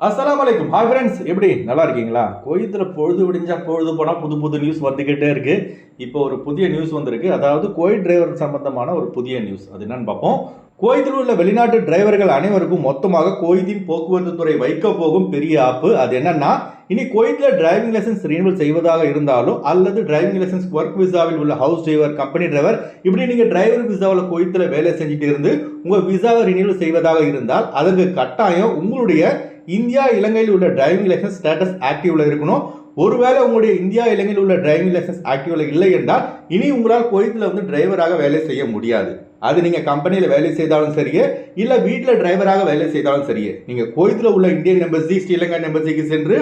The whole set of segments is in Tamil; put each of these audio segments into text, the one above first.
அஸ்லாம் வலைக்கும் ஹாய் ஃப்ரெண்ட்ஸ் எப்படி? நல்லா இருக்கீங்களா? கோயத்தில் பொழுது விடிஞ்சா பொழுது போனால் புது புது நியூஸ் வந்துக்கிட்டே இருக்கு. இப்போ ஒரு புதிய நியூஸ் வந்திருக்கு. அதாவது கோயில் டிரைவர் சம்பந்தமான ஒரு புதிய நியூஸ் அது என்னன்னு பார்ப்போம். கோயத்தில் உள்ள வெளிநாட்டு டிரைவர்கள் அனைவருக்கும் மொத்தமாக கோயத்தின் போக்குவரத்து துறை வைக்க போகும் பெரிய ஆப்பு அது என்னன்னா இனி கோயத்தில் டிரைவிங் லைசன்ஸ் ரினிவல் செய்வதாக இருந்தாலும் அல்லது டிரைவிங் லைசன்ஸ் ஒர்க் விசாவில் உள்ள ஹவுஸ் டிரைவர் கம்பெனி டிரைவர் இப்படி நீங்கள் டிரைவர் விசாவில் கோயத்தில் வேலை செஞ்சுட்டு இருந்து உங்கள் விசாவை ரினிவல் செய்வதாக இருந்தால் அதற்கு கட்டாயம் உங்களுடைய இந்தியா இலங்கையில் உள்ள டிரைவிங் லைசன்ஸ் ஸ்டேட்டஸ் ஆக்டிவ்ல இருக்கணும். ஒருவேளை உங்களுடைய இந்தியா இலங்கையில் உள்ள டிரைவிங் லைசன்ஸ் ஆக்டிவ்ல இல்லை என்றால் இனி உங்களால் கோயத்தில் வந்து டிரைவராக வேலை செய்ய முடியாது. அது நீங்க கம்பெனியில் வேலை செய்தாலும் சரியே இல்ல வீட்டில் டிரைவராக வேலை செய்தாலும் சரியே. நீங்க கோயத்தில் உள்ள இந்தியன் எம்பசி ஸ்ரீலங்கா எம்பசிக்கு சென்று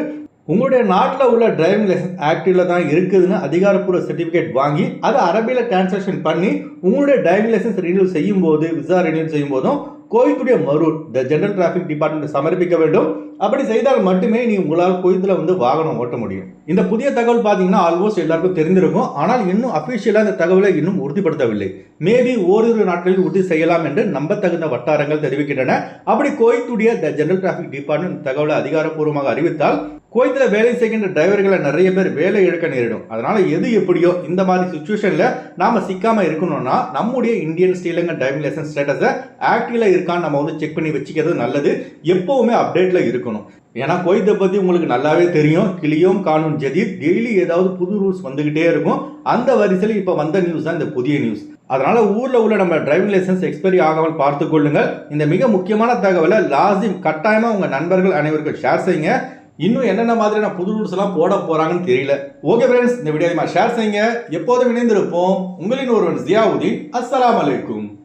உங்களுடைய நாட்டில் உள்ள டிரைவிங் லைசன்ஸ் ஆக்டிவ்ல தான் இருக்குதுன்னு அதிகாரப்பூர்வ சர்டிஃபிகேட் வாங்கி அதை அரபியில் டிரான்சாக்ஷன் பண்ணி உங்களுடைய டிரைவிங் லைசன்ஸ் ரினியூவல் செய்யும் போது விசா ரினியூவல் செய்யும் போதும் கோயத்துடைய மரூட் த ஜெனரல் டிராஃபிக் டிபார்ட்மெண்ட் சமர்ப்பிக்க வேண்டும். அப்படி செய்தால் மட்டுமே நீ உங்களால் கோயத்தில் வந்து வாகனம் ஓட்ட முடியும். இந்த புதிய தகவல் பார்த்தீங்கன்னா ஆல்மோஸ்ட் எல்லாருக்கும் தெரிந்திருக்கும். ஆனால் இன்னும் அஃபிஷியலாக இந்த தகவலை இன்னும் உறுதிப்படுத்தவில்லை. மேபி ஓரிரு நாட்களில் உறுதி செய்யலாம் என்று நம்பத்தகுந்த வட்டாரங்கள் தெரிவிக்கின்றன. அப்படி கோயத்துடைய த ஜெனரல் டிராஃபிக் டிபார்ட்மெண்ட் தகவலை அதிகாரப்பூர்வமாக அறிவித்தால் குவைத்தில் வேலை செய்கின்ற டிரைவர்களை நிறைய பேர் வேலை இழக்க நேரிடும். அதனால் எது எப்படியோ இந்த மாதிரி சுச்சுவேஷனில் நாம் சிக்காமல் இருக்கணும்னா நம்முடைய இந்தியன் ஸ்ரீலங்கன் டிரைவிங் லைசன்ஸ் ஸ்டேட்டஸை ஆக்டிவில் இருக்கான்னு நம்ம வந்து செக் பண்ணி வச்சுக்கிறது நல்லது. எப்போவுமே அப்டேட்டில் இருக்கணும். ஏன்னா குவைத்தை பற்றி உங்களுக்கு நல்லாவே தெரியும். கிளியும் காணும் ஜதீத் டெய்லி ஏதாவது புது ரூல்ஸ் வந்துக்கிட்டே இருக்கும். அந்த வரிசையில் இப்போ வந்த நியூஸ் தான் இந்த புதிய நியூஸ் அதனால ஊரில் உள்ள நம்ம டிரைவிங் லைசன்ஸ் எக்ஸ்பைரி ஆகாமல் பார்த்து கொள்ளுங்கள். இந்த மிக முக்கியமான தகவலை லாசிம் கட்டாயமாக உங்கள் நண்பர்கள் அனைவருக்கும் ஷேர் செய்யுங்க. இன்னும் என்னென்ன மாதிரியான புது ரூல்ஸ் எல்லாம் போட போறாங்கன்னு தெரியல. ஓகே ஃப்ரெண்ட்ஸ் இந்த வீடியோ ஷேர் செய்யுங்க. எப்போதும் இணைந்திருப்போம். உங்களின் ஒருவன் ஜியாவுதீன். அஸ்லாம் அலைக்கும்.